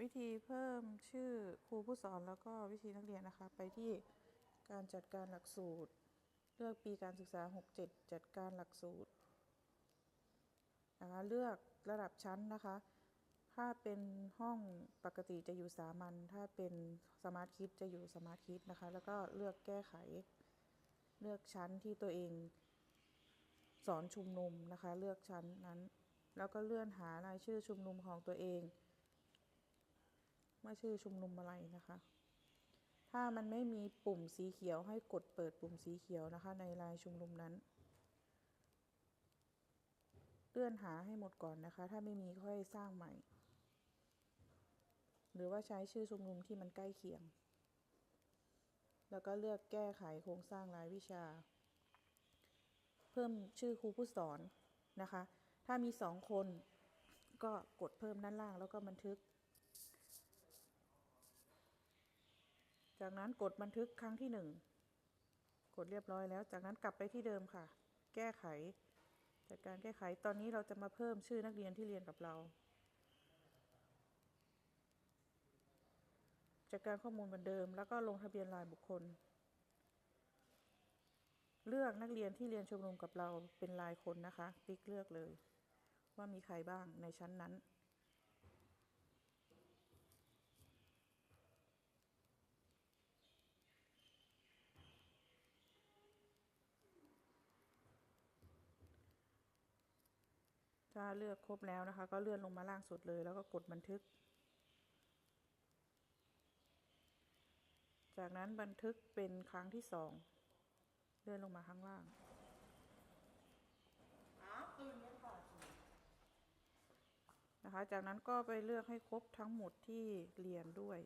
วิธีเพิ่มชื่อครูผู้สอนแล้วก็วิธีนักเรียนนะคะ ไปที่การจัดการหลักสูตร เลือกปีการศึกษา 67 จัดการหลักสูตรนะคะเลือกระดับชั้นนะคะ ถ้าเป็นห้องปกติจะอยู่สามัญถ้าเป็นสมาร์ทคิดจะอยู่สมาร์ทคิดนะคะ แล้วก็เลือกแก้ไข เลือกชั้นที่ตัวเองสอนชุมนุมนะคะ เลือกชั้นนั้น แล้วก็เลื่อนหารายชื่อชุมนุมของตัวเอง ว่าชื่อชุมนุมอะไรนะคะ ถ้ามันไม่มีปุ่มสีเขียวให้กดเปิดปุ่มสีเขียวนะคะ ในรายชุมนุมนั้น เลื่อนหาให้หมดก่อนนะคะ ถ้าไม่มีค่อยสร้างใหม่ หรือว่าใช้ชื่อชุมนุมที่มันใกล้เคียง แล้วก็เลือกแก้ไขโครงสร้างรายวิชา เพิ่มชื่อครูผู้สอนนะคะ ถ้ามีสองคนก็กดเพิ่มด้านล่างแล้วก็บันทึก จากนั้นกดบันทึกครั้งที่หนึ่งกดเรียบร้อยแล้ว จากนั้นกลับไปที่เดิมค่ะ แก้ไขจัดการแก้ไขตอนนี้เราจะมาเพิ่มชื่อนักเรียนที่เรียนกับเราจัดการข้อมูลเหมือนเดิม แล้วก็ลงทะเบียนรายบุคคล เลือกนักเรียนที่เรียนชมรมกับเราเป็นรายคนนะคะคลิกเลือกเลย ว่ามีใครบ้างในชั้นนั้น ถ้าเลือกครบแล้วนะคะ ก็เลื่อนลงมาล่างสุดเลย แล้วก็กดบันทึก จากนั้นบันทึกเป็นครั้งที่สองเลื่อนลงมาข้างล่างนะคะ จากนั้นก็ไปเลือกให้ครบทั้งหมดที่เรียนด้วย